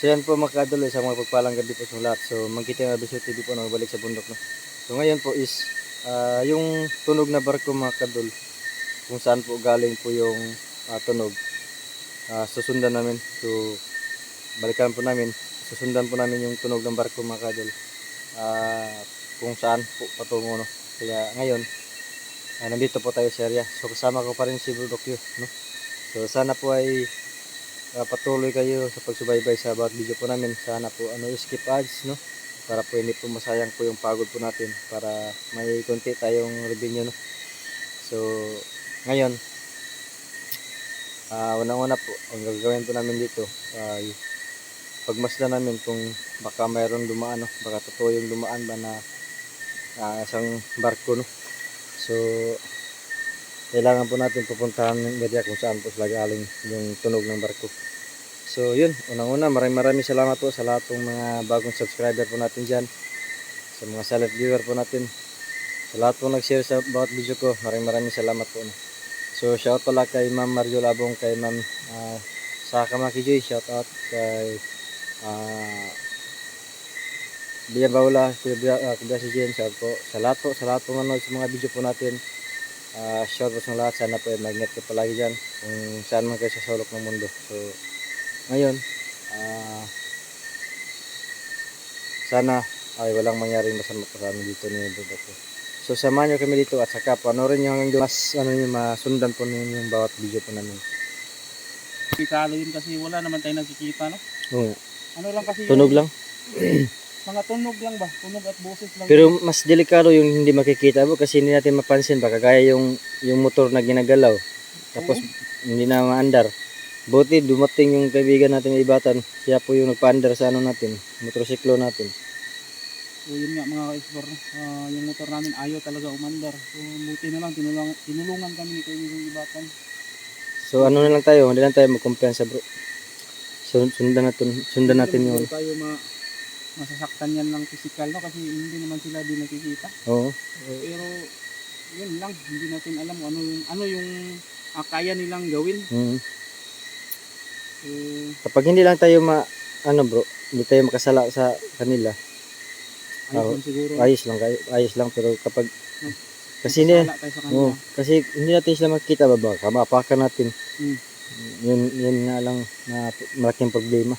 So yan po mga kadol, isang mga pagpalang gabi po sa lahat. So magkita nga Bisyo TV po na balik sa bundok. No? So ngayon po is ah, yung tunog na barko mga kadol, kung saan po galing po yung ah, tunog. Ah, susundan namin. So balikan po namin. Susundan po namin yung tunog ng barko mga kadol. Ah, kung saan po patungo. No? Kaya ngayon, ah, nandito po tayo sa area. So kasama ko pa rin si Budok yun. No? So sana po ay ah, patuloy kayo sa pagsubaybay sa bawat video po namin. Sana po ano skip ads no para po hindi po masayang po yung pagod po natin para may konti tayong revenue no. So ngayon ah unang-una po ang gagawin po namin dito ay pagmasdan namin kung baka mayroong dumaan no, baka totoo yung dumaan ba na ah, isang barko no. So kailangan po natin pupuntahan ng area kung saan po sila galing yung tunog ng barko. So yun, unang-una maraming maraming salamat po sa lahat ng mga bagong subscriber po natin dyan. Sa mga silent viewer po natin. Sa lahat po nag-share sa bawat video ko, maraming maraming salamat po. So shout pala kay Ma'am Mario Labong, kay Ma'am uh, Saka Makijoy, shout out kay uh, Bia Baula, Kuya uh, Kuya si Jen, shout po. Sa lahat po, sa lahat po manood sa mga video po natin. Uh, shout out sa lahat, sana po ay magnet ko palagi dyan kung saan man kayo sa sulok ng mundo. So, ngayon, ah, sana ay walang mangyaring masama pa sa amin dito ni Budok ko. So, samahan nyo kami dito at saka panoorin nyo hanggang doon. Mas, ano nyo, masundan po ninyo yung bawat video po namin. Delikado yun kasi wala naman tayo nakikita, no? Oo, Ano lang kasi tunog lang. mga tunog lang ba? Tunog at boses lang. Pero mas delikado yung hindi makikita mo kasi hindi natin mapansin baka kaya yung yung motor na ginagalaw tapos hindi na maandar. Buti dumating yung kaibigan natin na ibatan, siya po yung nagpaandar sa ano natin, motorsiklo natin. So yun nga mga ka-explore? Ah, yung motor namin ayaw talaga umandar. So buti na lang, tinulungan, tinulungan kami ni kaibigan ibatan. So ano na lang tayo, hindi lang tayo magkumpiyansa bro. So, sundan natin, sundan natin Hindi tayo ma masasaktan yan ng physical, no? Kasi hindi naman sila din nakikita. Oo. Pero yun lang, hindi natin alam kung ano yung, ano yung ah, kaya nilang gawin. Mm. So, Kapag hindi lang tayo ma ano bro, hindi tayo makasala sa kanila. ayos Oo. lang siguro. Ayos lang, kayo- ayos lang pero kapag kasi hindi Sala tayo sa kanila. Oo, kasi hindi natin sila makikita ba baka maapakan natin. Mm. Yun, yun nga lang na malaking problema.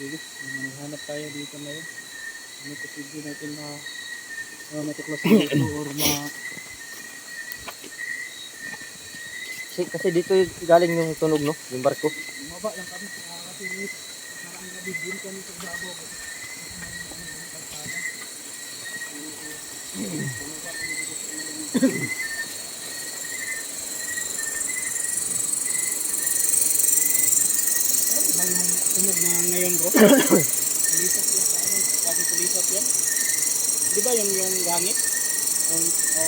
Sige, maghanap tayo dito ngayon. Ano posible natin na uh, matuklas dito or ma... Kasi, kasi dito galing yung tunog no, yung barko. Maba lang kami uh, kasi parang nabigyan kami sa Davao. Ano ngayon bro? Pulisap yan sa ano? Bakit pulisap yan? Di ba yung yung gangit? O, o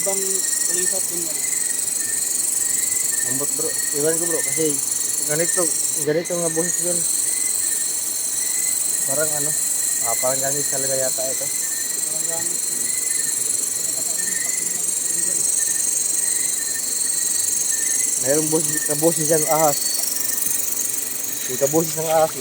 ibang pulisap din yan? Ambot bro, iwan ko bro kasi ganito, ganito nga buhis yun. Parang ano, ah, parang gamit talaga yata ito. Parang gangit. Mayroong buhis, kabuhis dyan, ahas. Yung kabuhis ng ahas?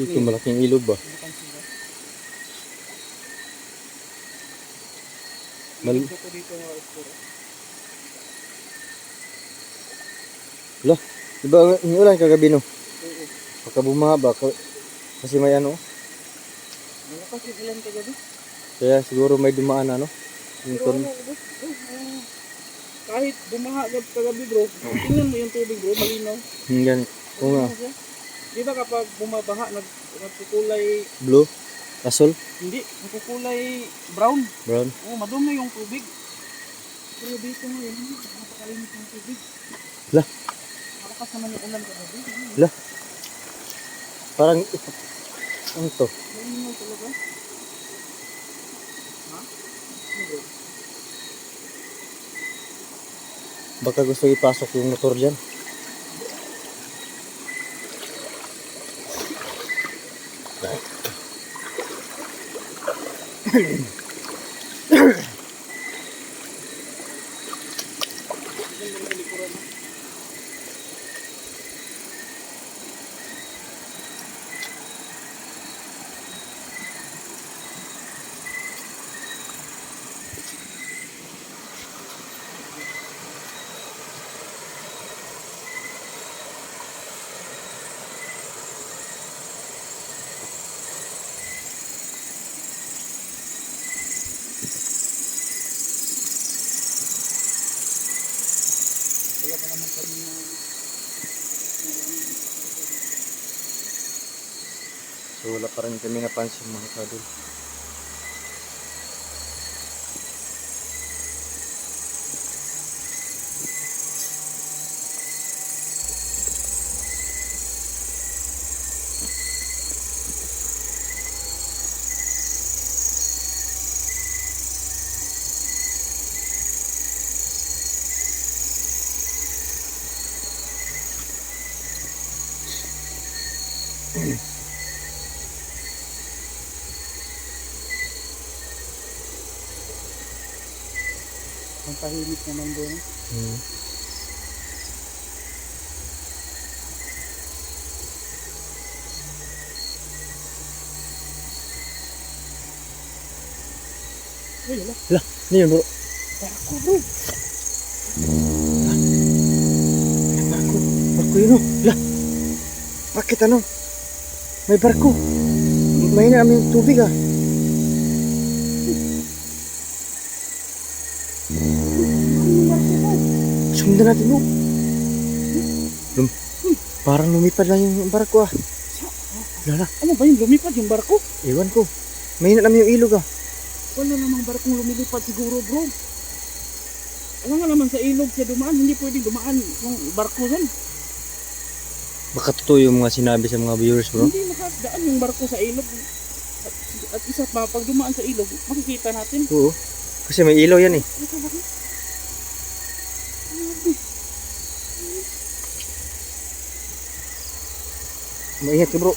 Dito malaking ilog ba? Mal explore. Diba, yung ulan kagabi no? Oo. Baka bumaba ka, kasi may ano, Malakas yung ulan kagabi. kaya siguro may dumaan ano. Yung ton, ano, ah, kahit bumaha kagabi bro, tingnan mo yung tubig bro, malinaw. yan, oo nga. Di ba kapag bumabaha, nag, nagkukulay, blue, asol, hindi, nagkukulay brown. brown. Oo, madumi yung tubig. Pero dito ngayon, napakalinis ng tubig. Lah. Malakas naman yung ulan kagabi. Parang ito. Ano to? Malinaw talaga. Ha? Hindi. Baka gusto ipasok yung motor dyan. Hmm. wala pa rin kami napansin mga kadol. Tahimik naman doon. Hmm. Uy, wala. Lah, ano yun bro? Barko bro. Barko. Barko yun oh. Lah. Bakit ano? May barko. May na aming tubig ah. Sundan natin mo. Lum parang lumipad lang yung barko ah. Lala, Ano ba yung lumipad yung barko? ewan ko. May na yung ilog ah. Wala namang barkong lumilipad siguro bro. Wala nga naman sa ilog siya dumaan. Hindi pwedeng dumaan yung barko dyan. Baka totoo yung mga sinabi sa mga viewers bro. Hindi makadaan yung barko sa ilog. At, at isa pa, pag dumaan sa ilog, makikita natin. Oo. Kasi may ilaw yan eh. Ka bro.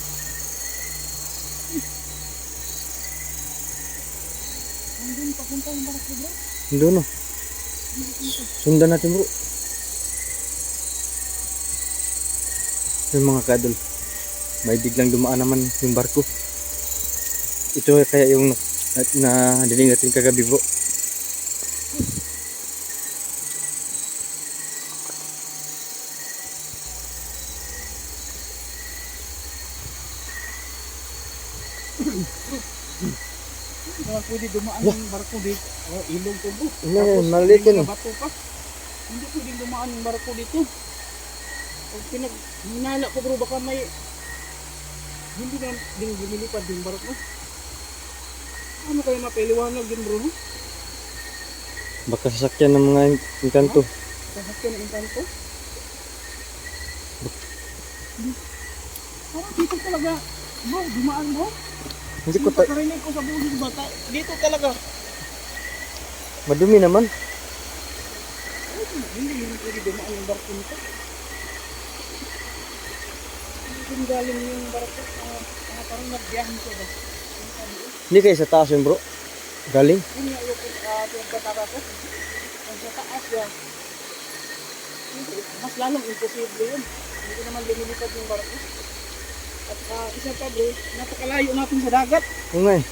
Hanggang papunta yung barko bro. Doon oh. Sundan natin bro. Yung mga kadol. May biglang dumaan naman yung barko. Ito kaya yung na, na dinig natin kagabi bro. Naman pwede dumaan yung barko dito. Oh, bro. Ano yan, Tapos, maliit eh. bato pa. Hindi pwedeng dumaan yung barko dito. Pag pinag hinala ko bro, baka may hindi na din lumilipad yung barko. Ano kaya mapiliwanag din bro? Baka sasakyan ng mga inkanto. Sasakyan ng intanto. Parang dito talaga, bro, dumaan bro. Hindi ko ta- pagkarinig ko sa buhay bata, dito talaga. madumi naman. Hindi hindi pwede dumaan yung barko nito. Hindi galing yung barko, ah, ah, parang nagbiyahin siya ba? Hindi kayo sa taas yun bro. Galing. Yun nga yung uh, pinagkataka ko. Kung sa taas yan, hindi, mas lalong imposible yun. Hindi ko naman lumilipad yung barko. At ah, isa pa bro, napakalayo natin sa dagat. Oo nga eh.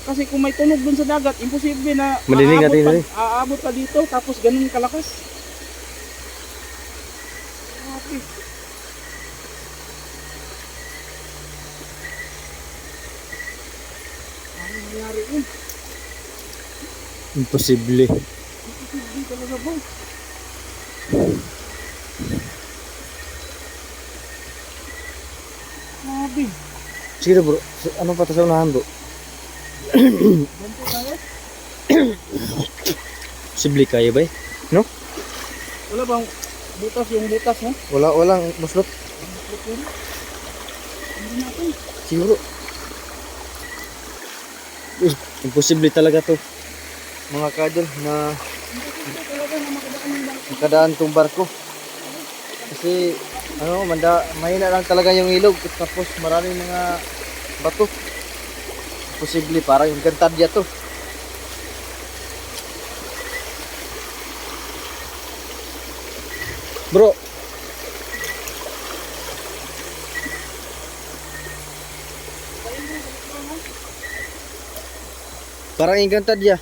Kasi kung may tunog dun sa dagat, imposible na Madinig aabot natin pa, aabot pa dito tapos ganun kalakas. Grabe. Ano nangyari yun? Imposible. Imposible talaga bro. Grabe. Sige bro. Ano pa sa unahan bro? Posible kaya ba eh? Wala bang butas yung butas no? Wala, walang muslot. Natin. Siguro. Uy, imposible talaga to. Mga kadol na makadaan tong barko. Kasi ano, manda, mahina lang talaga yung ilog tapos maraming mga bato. Imposible parang yung kantadya to. Bro, parang yung kantadya.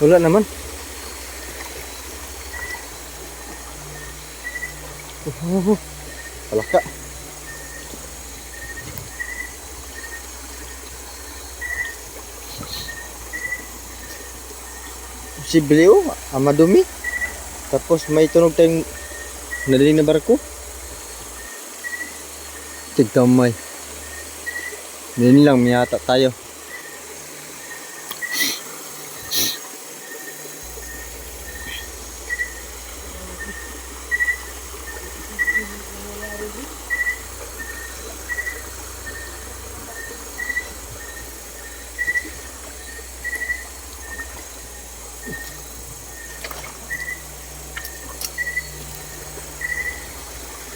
Wala naman. Palaka. Posible oh, ang madumi. Tapos may tunog tayong nadaling na barko. Tigkamay. Din lang, miyata tayo.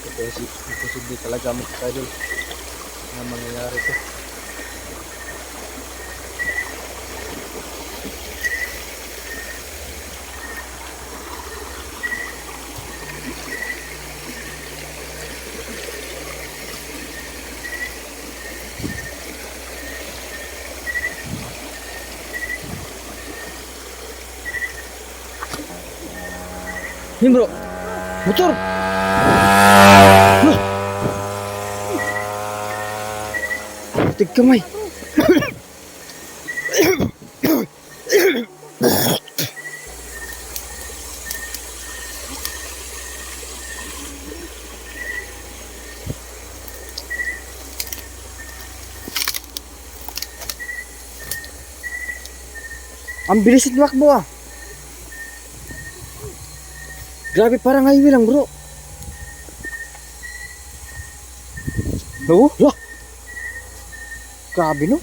Kasi imposible talaga mo tayo na mangyayari to. Yun bro, motor! Tig kamay. Ang bilis at tumakbo ah. Grabe parang highway lang bro. Oo, lah. Grabe no.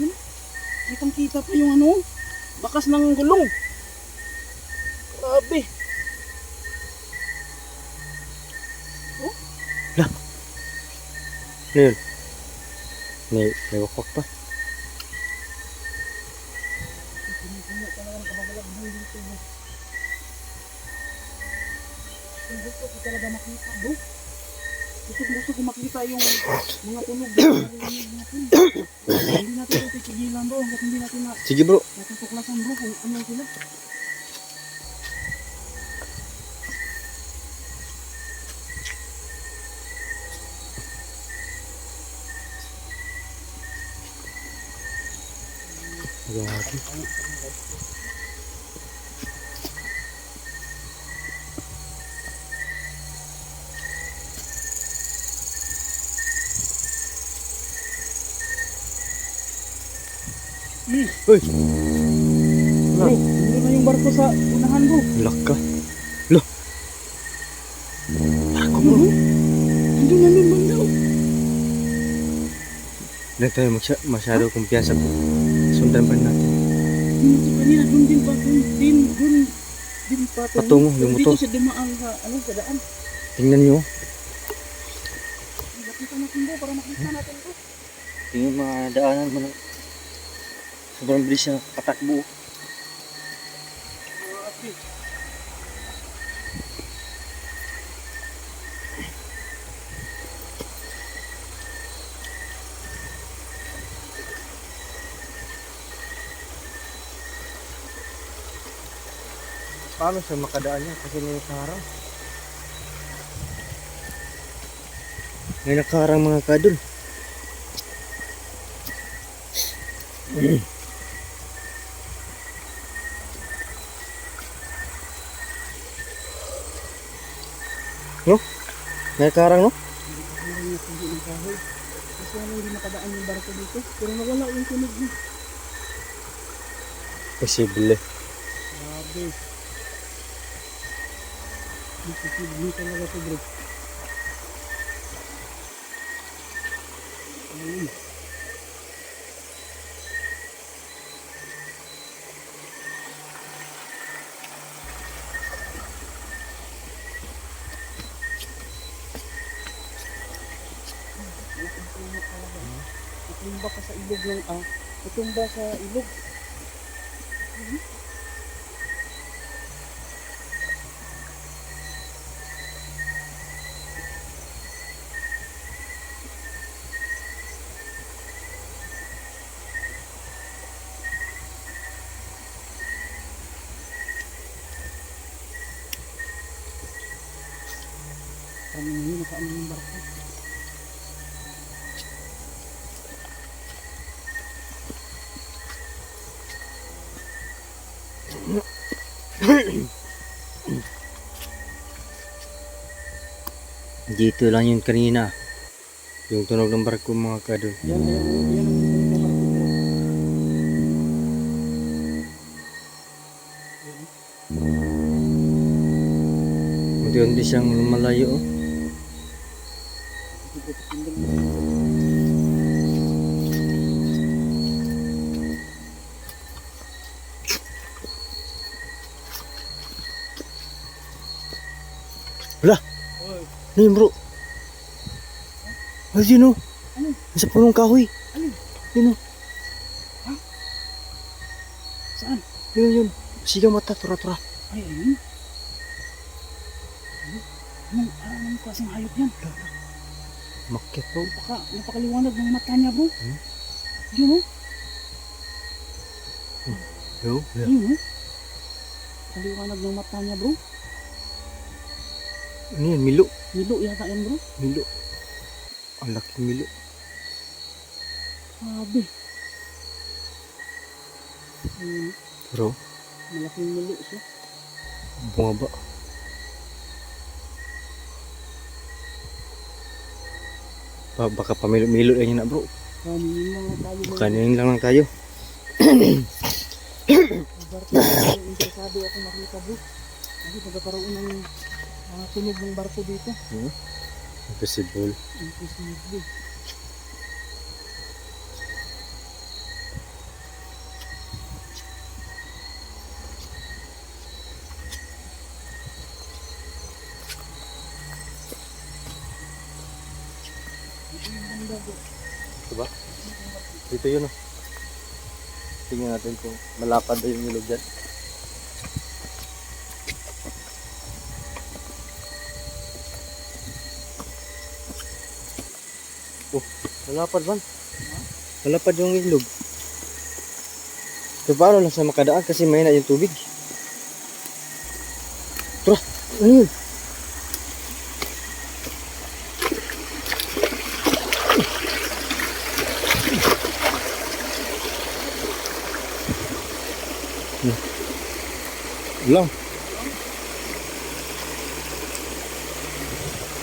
Kitang kita pa yung ano, bakas ng gulong. Grabe. Ano yun? May, may wakwak pa. Gusto ko talaga makita, bro. Ko makita yung mga tunog hindi natin ito titigilan, bro. Hanggat hindi natin na, Sige bro. natutuklasan, bro, kung ano sila. Grabe. Uy, Bro, hindi na yung barko sa unahan, bro. laka. Barko, bro. Hindi na nun banda, oh. Hindi tayo magsya- masyado kumpiyansa po. Sundan pa natin. Yung motor kanina, dun din pa, dun din, dun din pa. Patungo, yung Dito motor. sa dumaan sa, ano, sa daan. Tingnan nyo. Lapitan natin, bro, para makita natin, bro. Yung mga daanan mo na. Sobrang bilis katakbo. Grabe. Paano siya makadaan yan? Kasi may nakaharang. May nakaharang mga kadol. no? May nakaharang no? Hindi na hindi ng hindi barko dito. Pero nawala yung tunog niya. Posible. Grabe. Imposible talaga to bro. Ayun. Sa ilog ng ah, natumba sa ilog. Parang hindi nakaano. Dito lang yun kanina. Yung tunog ng barko mga. Yan. Unti-unti siyang lumalayo. Oh. Wala! Ano yun bro? Ay, yun oh. Ano? Nasa punong kahoy. Alin? Yun oh. saan? Yun yun. Sigaw mata, tura-tura. Ay, ayun. Ano? Anong, anong klaseng hayop yan? Makit bro. Napaka, napakaliwanag ng mata niya bro. Hmm? Yun oh. Yo, yeah. Yun oh. Kaliwanag ng mata niya bro. Ano yan? Milo. Nilo yata yan bro. Milo. Ang laking milo. Grabe. Ayun, Bro, malaking nilo siya. bumaba. Ba, baka pamilo-milo lang yun na bro. Kanin lang tayo bro. Kanin lang lang tayo. interesado ako makita bro. Kasi magkakaroon ng mga tunog ng barko dito. Impossible. Yung ganda bro. Diba? Dito yun oh. Tingnan natin kung malapad na yung ilog dyan. Malapad man. Malapad yung ilog. So paano lang sa makadaan kasi mahina yung tubig. Tara, ano yun? Lang.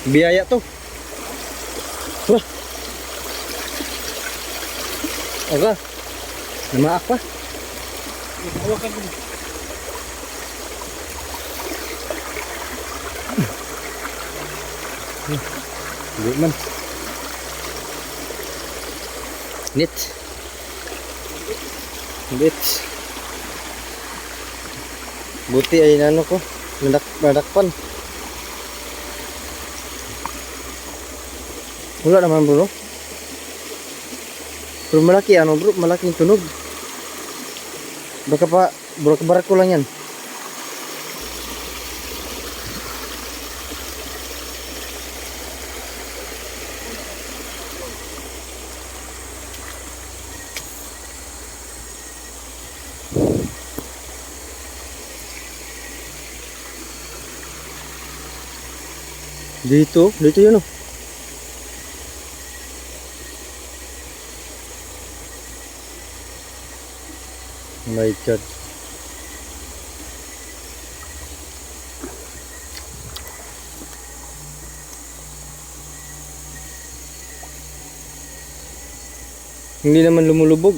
Biyaya to. Aga. Namaak pa. Hawakan ko. Hindi man. Nit. Nit. Buti ay ano ko. Nadak, nadakpan. Wala naman bro. Pero malaki ano bro, malaking tunog. Baka pa, bro, barako lang yan. Dito, dito yun oh. My God. Hindi naman lumulubog.